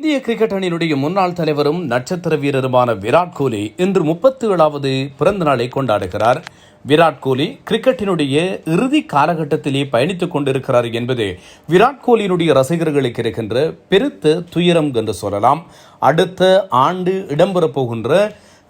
இந்திய கிரிக்கெட் அணியினுடைய முன்னாள் தலைவரும் நட்சத்திர வீரருமான விராட் கோலி இன்று முப்பத்தி ஏழாவது பிறந்த நாளை கொண்டாடுகிறார். விராட் கோலி கிரிக்கெட்டினுடைய இறுதி காலகட்டத்திலே பயணித்துக் கொண்டிருக்கிறார் என்பது விராட் கோலியினுடைய ரசிகர்களுக்கு இருக்கின்ற பெருத்த துயரம் என்று சொல்லலாம். அடுத்த ஆண்டு இடம்பெறப் போகின்ற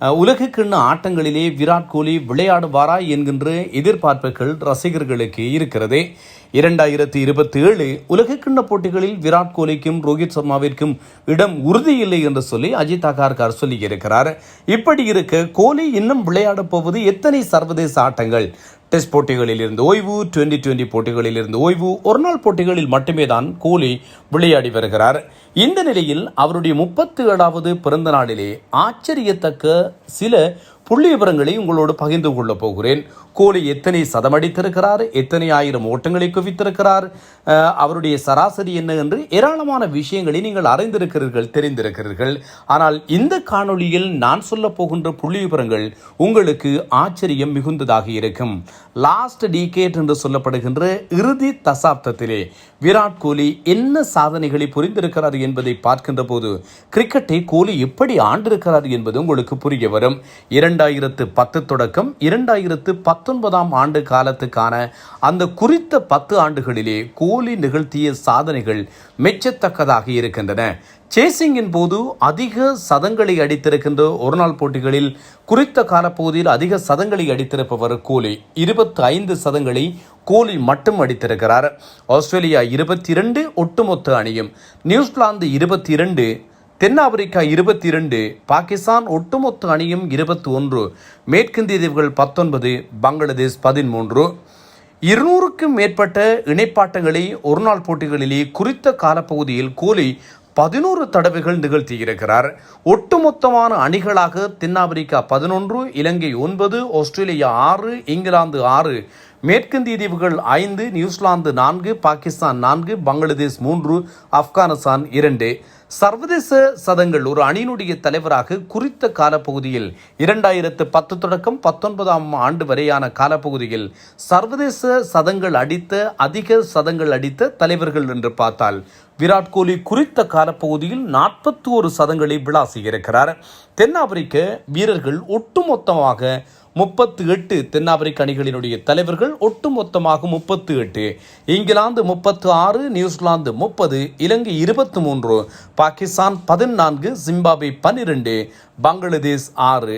உலகக்கிண்ண ஆட்டங்களிலே விராட் கோலி விளையாடுவாரா என்கின்ற எதிர்பார்ப்புகள் ரசிகர்களுக்கு இருக்கிறது. இரண்டாயிரத்தி இருபத்தி ஏழு உலகக்கிண்ண போட்டிகளில் விராட் கோலிக்கும் ரோஹித் சர்மாவிற்கும் இடம் உறுதியில்லை என்று சொல்லி அஜித் அகார்கார் சொல்லியிருக்கிறார். இப்படி இருக்க கோலி இன்னும் விளையாடப் போவது எத்தனை சர்வதேச ஆட்டங்கள்? டெஸ்ட் போட்டிகளில் இருந்து ஓய்வு டுவெண்டி டுவெண்டி போட்டிகளில் இருந்து ஓய்வு ஒருநாள் போட்டிகளில் மட்டுமே தான் கோலி விளையாடி வருகிறார். இந்த நிலையில் அவருடைய முப்பத்தி ஏழாவது பிறந்த நாளிலே ஆச்சரியத்தக்க சில புள்ளி விவரங்களை உங்களோடு பகிர்ந்து கொள்ளப் போகிறேன். கோலி எத்தனை சதம் அடித்திருக்கிறார் எத்தனை ஆயிரம் ஓட்டங்களை குவித்திருக்கிறார்? அவருடைய சராசரி என்ன என்று ஏராளமான விஷயங்களை நீங்கள் அறிந்திருக்கிறீர்கள் தெரிந்திருக்கிறீர்கள். ஆனால் இந்த காணொளியில் நான் சொல்ல போகின்ற புள்ளி விவரங்கள் உங்களுக்கு ஆச்சரியம் மிகுந்ததாக இருக்கும். லாஸ்ட் டீகேட் என்று சொல்லப்படுகின்ற இறுதி தசாப்தத்திலே விராட் கோலி என்ன சாதனைகளை புரிந்திருக்கிறார் என்பதை பார்க்கின்ற போது கிரிக்கெட்டை கோலி எப்படி ஆண்டிருக்கிறார் என்பது உங்களுக்கு புரிய வரும். இரண்டாயிரத்து பத்து தொடக்கம் இரண்டாயிரத்து பத்தொன்பதாம் ஆண்டு காலத்துக்கான அந்த குறித்த பத்து ஆண்டுகளிலே கோலி நிகழ்த்திய சாதனைகள் மெச்சத்தக்கதாக இருக்கின்றன. சேசிங்கின் போது அதிக சதங்களை அடித்திருக்கின்ற ஒருநாள் போட்டிகளில் குறித்த காலப்பகுதியில் அதிக சதங்களை அடித்திருப்பவர் கோலி. இருபத்தி ஐந்து சதங்களை கோலி மட்டும் அடித்திருக்கிறார். ஆஸ்திரேலியா இருபத்தி இரண்டு ஒட்டுமொத்த அணியும். நியூசிலாந்து இருபத்தி இரண்டு தென்னாப்பிரிக்கா இருபத்தி இரண்டு பாகிஸ்தான் ஒட்டுமொத்த அணியும் இருபத்தி ஒன்று மேற்கிந்திய தீவுகள் பத்தொன்பது பங்களாதேஷ் பதிமூன்று. இருநூறுக்கும் மேற்பட்ட இணைப்பாட்டங்களை ஒருநாள் போட்டிகளிலே குறித்த காலப்பகுதியில் கோலி பதினோரு தடவைகள் நிகழ்த்தியிருக்கிறார். ஒட்டுமொத்தமான அணிகளாக தென்னாப்பிரிக்கா பதினொன்று இலங்கை ஒன்பது ஆஸ்திரேலியா ஆறு இங்கிலாந்து ஆறு மேற்கிந்திய தீவுகள் ஐந்து நியூசிலாந்து நான்கு பாகிஸ்தான் நான்கு பங்களாதேஷ் மூன்று ஆப்கானிஸ்தான் இரண்டு. சர்வதேச சதங்கள் ஒரு அணியினுடைய தலைவராக குறித்த காலப்பகுதியில் இரண்டாயிரத்து பத்து தொடக்கம் பத்தொன்பதாம் ஆண்டு வரையான காலப்பகுதியில் சர்வதேச சதங்கள் அடித்த அதிக சதங்கள் அடித்த தலைவர்கள் என்று பார்த்தால் விராட் கோலி குறித்த காலப்பகுதியில் நாற்பத்தி ஒரு சதங்களை விளாசியிருக்கிறார். தென்னாப்பிரிக்க வீரர்கள் ஒட்டுமொத்தமாக முப்பத்து எட்டு தென்னாப்பிரிக்க அணிகளினுடைய தலைவர்கள் ஒட்டுமொத்தமாக முப்பத்து எட்டு இங்கிலாந்து முப்பத்து ஆறு நியூசிலாந்து முப்பது இலங்கை இருபத்தி மூன்று பாகிஸ்தான் பதினான்கு ஜிம்பாப்வே பன்னிரெண்டு பங்களாதேஷ் ஆறு.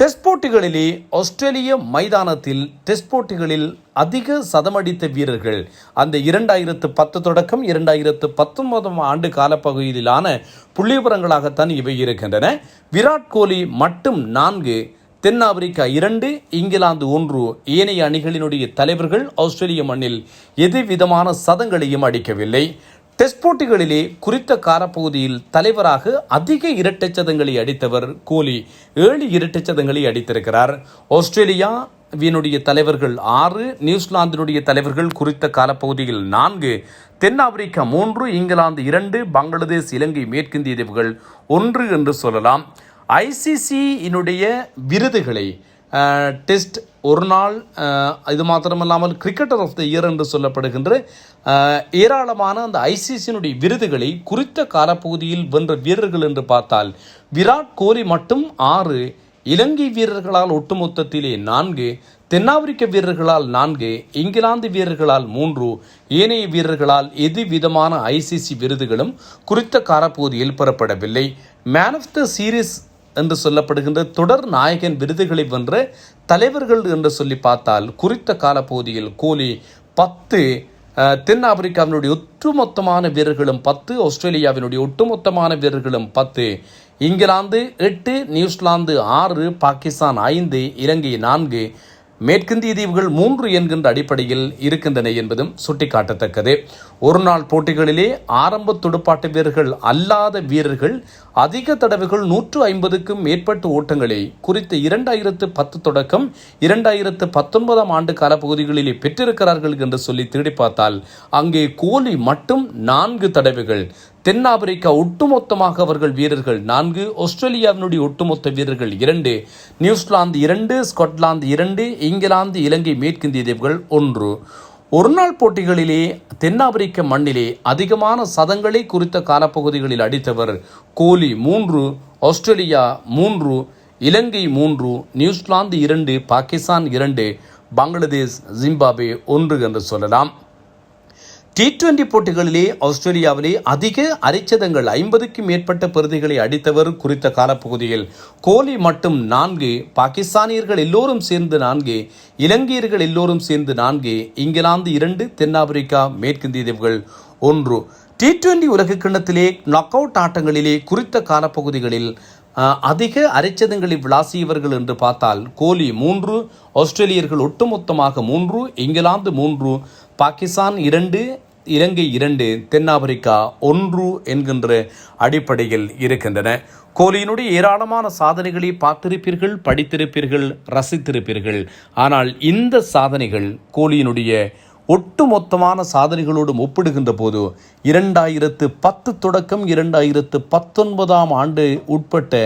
டெஸ்ட் போட்டிகளிலே ஆஸ்திரேலிய மைதானத்தில் டெஸ்ட் போட்டிகளில் அதிக சதமடித்த வீரர்கள். அந்த இரண்டாயிரத்து பத்து தொடக்கம் இரண்டாயிரத்து பத்தொன்பதாம் ஆண்டு காலப்பகுதியிலான புள்ளிவிவரங்களாகத்தான் இவை இருக்கின்றன. விராட் கோலி மட்டும் நான்கு தென்னாப்பிரிக்கா இரண்டு இங்கிலாந்து ஒன்று. ஏனைய அணிகளினுடைய தலைவர்கள் ஆஸ்திரேலிய மண்ணில் எதுவிதமான சதங்களையும் அடிக்கவில்லை. டெஸ்ட் போட்டிகளிலே குறித்த காரப்பகுதியில் தலைவராக அதிக இரட்டை சதங்களை அடித்தவர் கோலி ஏழு இரட்டை சதங்களை அடித்திருக்கிறார். ஆஸ்திரேலியா வினுடைய தலைவர்கள் ஆறு நியூசிலாந்தினுடைய தலைவர்கள் குறித்த காலப்பகுதியில் நான்கு தென்னாப்பிரிக்கா மூன்று இங்கிலாந்து இரண்டு பங்களாதேஷ் இலங்கை மேற்கிந்திய தீவுகள் ஒன்று என்று சொல்லலாம். ஐசிசியினுடைய விருதுகளை டெஸ்ட் ஒரு நாள் இது மாத்திரமல்லாமல் கிரிக்கெட்டர் ஆஃப் த இயர் என்று சொல்லப்படுகின்ற ஏராளமான அந்த ஐசிசியினுடைய விருதுகளை குறித்த காலப்பகுதியில் வென்ற வீரர்கள் என்று பார்த்தால் விராட் கோலி மட்டும் ஆறு இலங்கை வீரர்களால் ஒட்டுமொத்தத்திலே நான்கு தென்னாப்பிரிக்க வீரர்களால் நான்கு இங்கிலாந்து வீரர்களால் மூன்று ஏனைய வீரர்களால் எது விதமான ஐசிசி விருதுகளும் குறித்த காலப்பகுதியில் பெறப்படவில்லை. மேன் ஆஃப் த சீரீஸ் என்று சொல்லப்படுகின்ற தொடர் நாயகன் விருதுகளை வென்ற தலைவர்கள் என்று சொல்லி பார்த்தால் குறித்த காலப்பகுதியில் கோலி பத்து தென் தென்னாப்பிரிக்காவினுடைய ஒட்டுமொத்தமான வீரர்களும் பத்து ஆஸ்திரேலியாவினுடைய ஒட்டுமொத்தமான வீரர்களும் பத்து இங்கிலாந்து எட்டு நியூசிலாந்து ஆறு பாகிஸ்தான் ஐந்து இலங்கை நான்கு மேற்கிந்திய தீவுகள் மூன்று என்கின்ற அடிப்படையில் இருக்கின்றன என்பதும் சுட்டிக்காட்டத்தக்கது. ஒரு நாள் போட்டிகளிலே ஆரம்ப துடுப்பாட்ட வீரர்கள் அல்லாத வீரர்கள் அதிக தடவைகள் நூற்று ஐம்பதுக்கும் மேற்பட்ட ஓட்டங்களை குறித்த இரண்டாயிரத்து பத்து தொடக்கம் இரண்டாயிரத்து பத்தொன்பதாம் ஆண்டு காலப்பகுதிகளிலே பெற்றிருக்கிறார்கள் என்று சொல்லி தேடி பார்த்தால் அங்கே கோலி மட்டும் நான்கு தடவைகள் தென்னாப்பிரிக்கா ஒட்டுமொத்தமாக அவர்கள் வீரர்கள் நான்கு ஆஸ்திரேலியாவினுடைய ஒட்டுமொத்த வீரர்கள் இரண்டு நியூசிலாந்து இரண்டு ஸ்காட்லாந்து இரண்டு இங்கிலாந்து இலங்கை மேற்கிந்திய தீவுகள் ஒன்று. ஒருநாள் போட்டிகளிலே தென்னாப்பிரிக்க மண்ணிலே அதிகமான சதங்களை குறித்த காலப்பகுதிகளில் அடித்தவர் கோலி மூன்று ஆஸ்திரேலியா மூன்று இலங்கை மூன்று நியூசிலாந்து இரண்டு பாகிஸ்தான் இரண்டு பங்களாதேஷ் ஜிம்பாப்வே ஒன்று என்று சொல்லலாம். டி டுவெண்டி போட்டிகளிலே ஆஸ்திரேலியாவிலே அதிக அரைச்சதங்கள் ஐம்பதுக்கும் மேற்பட்ட பிரதிகளை அடித்தவர் குறித்த காலப்பகுதியில். கோலி மட்டும் நான்கு பாகிஸ்தானியர்கள் எல்லோரும் சேர்ந்து நான்கு இலங்கையர்கள் எல்லோரும் சேர்ந்து நான்கு இங்கிலாந்து இரண்டு தென்னாப்பிரிக்கா மேற்கிந்திய தீவுகள் ஒன்று. டி டுவெண்டி உலக கிண்ணத்திலே நாக் அவுட் ஆட்டங்களிலே குறித்த காலப்பகுதிகளில் அதிக அரைச்சதங்களை விளாசியவர்கள் என்று பார்த்தால் கோலி மூன்று ஆஸ்திரேலியர்கள் ஒட்டுமொத்தமாக மூன்று இங்கிலாந்து மூன்று பாகிஸ்தான் இரண்டு இலங்கை இரண்டு தென்னாப்பிரிக்கா ஒன்று என்கின்ற அடிப்படையில் இருக்கின்றன. கோலியினுடைய ஏராளமான சாதனைகளை பார்த்திருப்பீர்கள் படித்திருப்பீர்கள் ரசித்திருப்பீர்கள். ஆனால் இந்த சாதனைகள் கோலியினுடைய ஒட்டுமொத்தமான சாதனைகளோடு ஒப்பிடுகின்ற போது இரண்டாயிரத்து பத்து தொடக்கம் இரண்டாயிரத்து பத்தொன்பதாம் ஆண்டு உட்பட்ட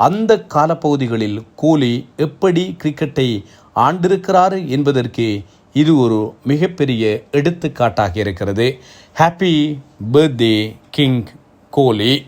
அந்த காலப்பகுதிகளில் கோலி எப்படி கிரிக்கெட்டை ஆண்டிருக்கிறார் என்பதற்கு இது ஒரு மிகப்பெரிய எடுத்துக்காட்டாக இருக்கிறது. ஹாப்பி பர்த்டே கிங் கோலி